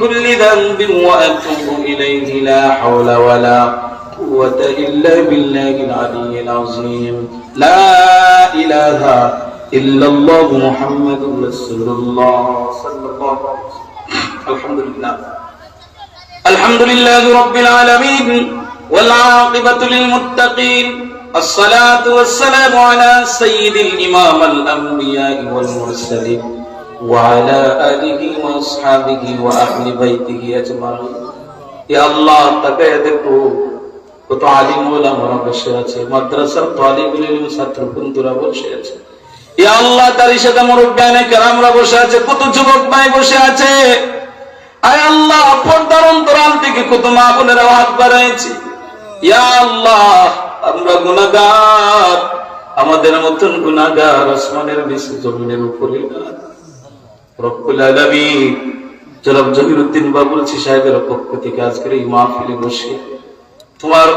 كل ذنب وأتوب إليه لا حول ولا قوة إلا بالله العلي العظيم. لا إله إلا الله محمد رسول الله صلى الله عليه وسلم. الحمد لله الحمد لله رب العالمين والعاقبة للمتقين. الصلاة والسلام على سيد الإمام الأنبياء والمرسلين. وعلى آله وأصحابه وأهل بيته أجمعين يا الله তাকায় দেখো কত আলিম ওলামারা বসে আছে মাদ্রাসার তালিবুল ইলম ছাত্র বন্ধুরা বসে আছে ইয়া আল্লাহ তার সাথে মুরব্বিয়ানে কেরামরা বসে আছে কত যুবক ভাই বসে আছে আয় আল্লাহ পর্দার অন্তরাল থেকে কত মা বোনেরা হাত বাড়াইছি ইয়া আল্লাহ আমরা গুনাহগার আমাদের মতন গুনাহগার আসমানের নিচে জমিনের উপরে না সাহেবের বসে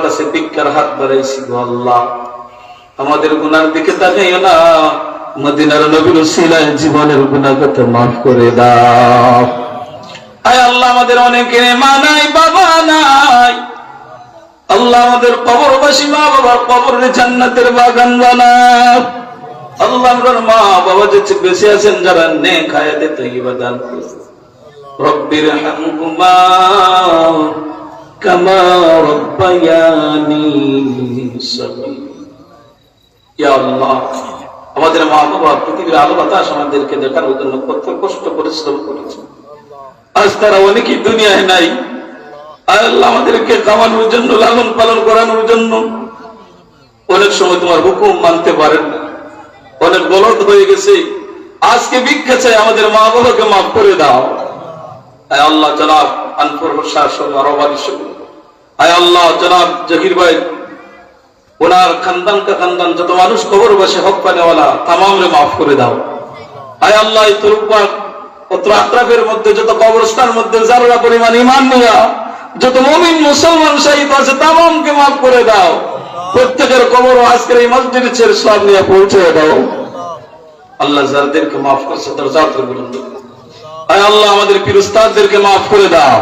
কাছে হাত আল্লাহ। আমাদের গুনার দিকে তাকাইও না, মদিনার নবীর উসিলায় জীবনের গুনাহকে মাফ করে দাও। আল্লাহ, আমাদের অনেকের মা নাই, বাবা নাই। আল্লাহ আমাদের কবরবাসী মা বাবার কবরের জান্নাতের বাগান বানাও। আল্লাহ আমরার মা বাবা যে বেঁচে আছেন, যারা নে তৈবা দান রব্বির হামহুমা কামা রব্বায়ানি ইয়া আল্লাহ, আমাদের মা বাবা পৃথিবীর আলো বাতাস আমাদেরকে দেখার জন্য কত কষ্ট পরিশ্রম করেছে। আজ তারা অনেকেই দুনিয়ায় নাই। আল্লাহ আমাদেরকে খাওয়ানোর জন্য লালন পালন করানোর জন্য অনেক সময় তোমার হুকুম মানতে পারেন অনেক গলত হয়ে গেছে। আজকে ভিক্ষা চাই আমাদের মা বাবাকে মাফ করে দাও। আয় আল্লাহ জনাব আনফর শাসন আয় আল্লাহ জনাব জহির ভাই, ওনার খানদান কা খানদান যত মানুষ খবর বসে হক পানেওয়ালা তামাম রে মাফ করে দাও। আয় আল্লাহ অত্র আত্রাফের মধ্যে যত কবরস্থানের মধ্যে যারা পরিমাণ ইমান নিয়া, যত মমিন মুসলমান শহীদ আছে, তামামকে মাফ করে দাও। প্রত্যেকের কবর আজকের এই মসজিদের ছেড়ে সব নিয়ে পৌঁছে দাও। আল্লাহ যাদেরকে মাফ করছে তার জাতের বুলন্দ আয় আল্লাহ, আমাদের পিরস্তাদদেরকে মাফ করে দাও।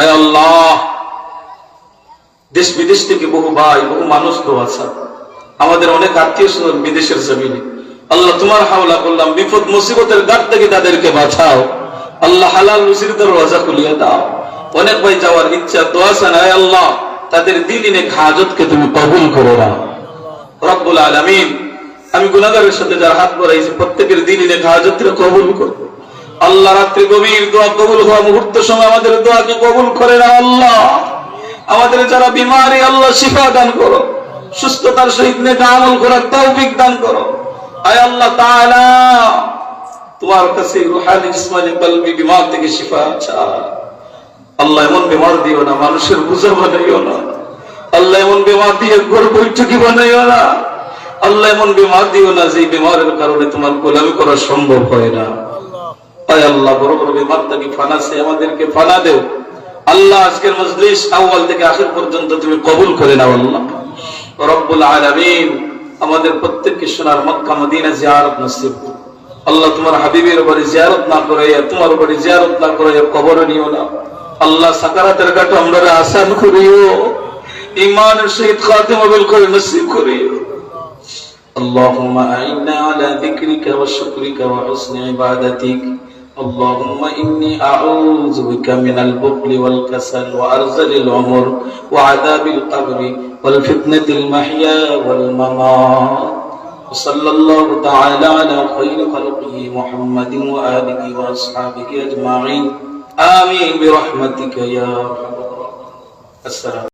আয় আল্লাহ দেশ বিদেশ থেকে বহু ভাই, বহু মানুষ তো আছে। আমাদের অনেক আত্মীয় স্বজন বিদেশের জমিনে। আল্লাহ, তোমার হাওলা করলাম, বিপদ, মুসিবতের গাট থেকে তাদেরকে বাঁচাও। আল্লাহ হালাল রুজির দরওয়াজা খুলিয়ে দাও। অনেক ভাই যাওয়ার ইচ্ছা তো আছে না আল্লাহ। তাদের দিনে হাজতকে তুমি কবুল করে দাও রব্বুল আলামিন, আমি গুনাহগারের সাথে যারা হাত বাড়াইছি, প্রত্যেকের দিনে হাজতকে কবুল করো। আল্লাহ রাত্রি গভীর দোয়া কবুল হওয়া মুহূর্ত সময় আমাদের দোয়াকে কবুল করে না আল্লাহ। আমাদের যারা বিমারি, আল্লাহ শিফা দান করো। সুস্থতার সহিত নেতা আমল করার তৌফিক দান করো। আয় আল্লাহ তাআলা, তোমার কাছে রুহানি জিসমানি কলবি বিমার থেকে শিফা চাই আল্লাহ এমন বিমার দিও না, মানুষের বুঝা বানাইও না। আল্লাহ এমন বিমার দিয়ে ঘর বৈঠকি বানাইও না। আল্লাহ এমন বিমার দিও না যে বিমারের কারণে তোমার গোলামি করা সম্ভব হয় না। আল্লাহ তোমার হাবিবের বাড়ি জিয়ারত না করে তোমার বাড়ি জিয়ারত না করে কবর নিও না। আল্লাহ সাকারাতের ঘাটে আমরা আসান করিও ইমানের সহিত খাতেমা বিল করে নসিব করিও اللهم أعنا على ذكرك وشكرك وحسن عبادتك اللهم إني أعوذ بك من البخل والكسل وأرزل العمر وعذاب القبر والفتنة المحيا والممات وصلى الله تعالى على خير خلقه محمد وآله وأصحابه أجمعين آمين برحمتك يا الراحمين السلام